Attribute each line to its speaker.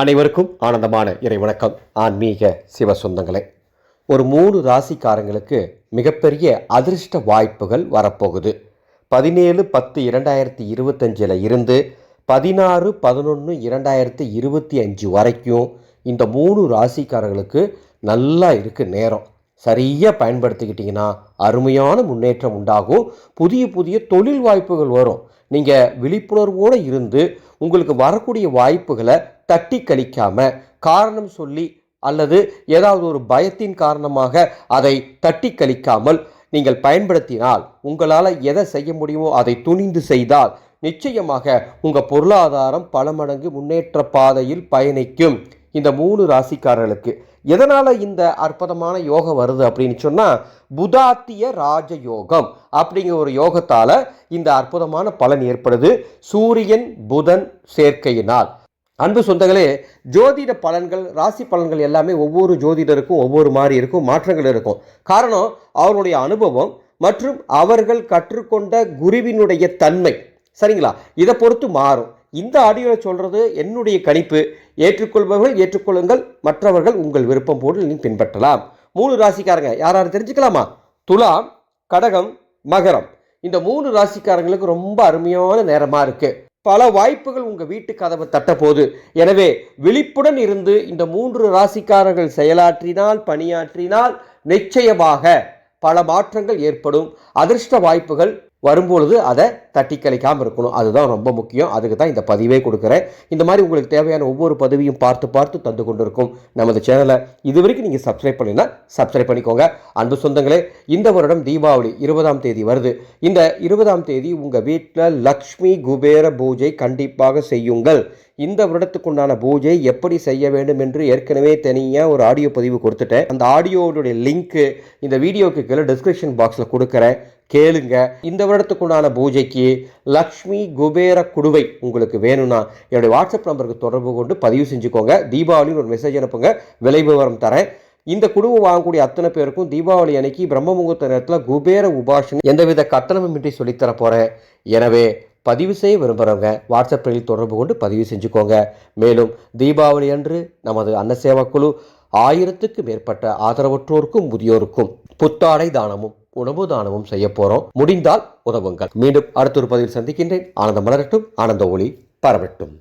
Speaker 1: அனைவருக்கும் ஆனந்தமான இறை வணக்கம் ஆன்மீக சிவ சொந்தங்களே ஒரு மூணு ராசிக்காரங்களுக்கு மிகப்பெரிய அதிர்ஷ்ட வாய்ப்புகள் வரப்போகுது. பதினேழு பத்து இரண்டாயிரத்தி இருபத்தஞ்சில் இருந்து பதினாறு பதினொன்று இரண்டாயிரத்தி இருபத்தி அஞ்சு வரைக்கும் இந்த மூணு ராசிக்காரர்களுக்கு நல்லா இருக்குது நேரம். சரியாக பயன்படுத்திக்கிட்டிங்கன்னா அருமையான முன்னேற்றம் உண்டாகும். புதிய புதிய தொழில் வாய்ப்புகள் வரும். நீங்கள் விழிப்புணர்வோடு இருந்து உங்களுக்கு வரக்கூடிய வாய்ப்புகளை தட்டி கழிக்காம காரணம் சொல்லி அல்லது ஏதாவது ஒரு பயத்தின் காரணமாக அதை தட்டி கழிக்காமல் நீங்கள் பயன்படுத்தினால் உங்களால் எதை செய்ய முடியுமோ அதை துணிந்து செய்தால் நிச்சயமாக உங்கள் பொருளாதாரம் பல மடங்கு முன்னேற்ற பாதையில் பயணிக்கும். இந்த மூணு ராசிக்காரர்களுக்கு. எதனால் இந்த அற்புதமான யோகம் வருது அப்படின்னு சொன்னால் புதாத்திய ராஜயோகம் அப்படிங்கிற ஒரு யோகத்தால் இந்த அற்புதமான பலன் ஏற்படுது. சூரியன் புதன் சேர்க்கையினால். அன்பு சொந்தங்களே ஜோதிட பலன்கள் ராசி பலன்கள் எல்லாமே ஒவ்வொரு ஜோதிடருக்கும் ஒவ்வொரு மாதிரி இருக்கும் மாற்றங்கள் இருக்கும். காரணம் அவருடைய அனுபவம் மற்றும் அவர்கள் கற்றுக்கொண்ட குருவினுடைய தன்மை. சரிங்களா? இதை பொறுத்து மாறும். இந்த ஆடியோவில் சொல்கிறது என்னுடைய கணிப்பு. ஏற்றுக்கொள்பவர்கள் ஏற்றுக்கொள்ளுங்கள் மற்றவர்கள் உங்கள் விருப்பம் போட்டு நீங்கள் பின்பற்றலாம். மூணு ராசிக்காரங்க யாராரு தெரிஞ்சுக்கலாமா? துலாம் கடகம் மகரம். இந்த மூணு ராசிக்காரங்களுக்கு ரொம்ப அருமையான நேரமாக இருக்குது பல வாய்ப்புகள் உங்கள் வீட்டு கதவை தட்ட எனவே விழிப்புடன் இருந்து இந்த மூன்று ராசிக்காரர்கள் செயலாற்றினால் பணியாற்றினால் நிச்சயமாக பல மாற்றங்கள் ஏற்படும். அதிர்ஷ்ட வாய்ப்புகள் வரும்பொழுது அதை தட்டி கழிக்காமல் இருக்கணும். அதுதான் ரொம்ப முக்கியம். அதுக்கு தான் இந்த பதிவே கொடுக்குறேன். இந்த மாதிரி உங்களுக்கு தேவையான ஒவ்வொரு பதிவையும் பார்த்து பார்த்து தந்து கொண்டிருக்கும் நமது சேனலை இது வரைக்கும் நீங்கள் சப்ஸ்கிரைப் பண்ணினா சப்ஸ்கிரைப் பண்ணிக்கோங்க. அன்பு சொந்தங்களே இந்த வருடம் தீபாவளி இருபதாம் தேதி வருது. இந்த இருபதாம் தேதி உங்கள் வீட்டில் லக்ஷ்மி குபேர பூஜை கண்டிப்பாக செய்யுங்கள். இந்த வருடத்துக்குண்டான பூஜை எப்படி செய்ய வேண்டும் என்று ஏற்கனவே தனியாக ஒரு ஆடியோ பதிவு கொடுத்துட்டேன். அந்த ஆடியோவுடைய லிங்க்கு இந்த வீடியோக்கு கீழே டிஸ்கிரிப்ஷன் பாக்ஸில் கொடுக்குறேன். கேளுங்க. இந்த வருடத்துக்குண்டான பூஜைக்கு லக்ஷ்மி குபேர குடுவை உங்களுக்கு வேணும்னா என்னுடைய வாட்ஸ்அப் நம்பருக்கு தொடர்பு கொண்டு பதிவு செஞ்சுக்கோங்க. தீபாவளின்னு ஒரு மெசேஜ் அனுப்புங்க. விலை விவரம் தரேன். இந்த குடுவை வாங்கக்கூடிய அத்தனை பேருக்கும் தீபாவளி அன்னைக்கு பிரம்ம முகூர்த்த நேரத்தில் குபேர உபாஷன் எந்தவித கட்டணமுமின்றி சொல்லித்தர போகிறேன் எனவே பதிவு செய்ய விரும்புகிறவங்க வாட்ஸ்அப்பில் தொடர்பு கொண்டு பதிவு செஞ்சுக்கோங்க. மேலும் தீபாவளி அன்று நமது அன்னசேவா குழு ஆயிரத்துக்கு மேற்பட்ட ஆதரவற்றோருக்கும் முதியோருக்கும் புத்தாடை தானமும் உணவு தானமும் செய்ய போகிறோம் முடிந்தால் உதவுங்கள். மீண்டும் அடுத்த ஒரு பதிவில் சந்திக்கின்றேன். ஆனந்தம் மலரட்டும். ஆனந்த ஒளி பரவட்டும்.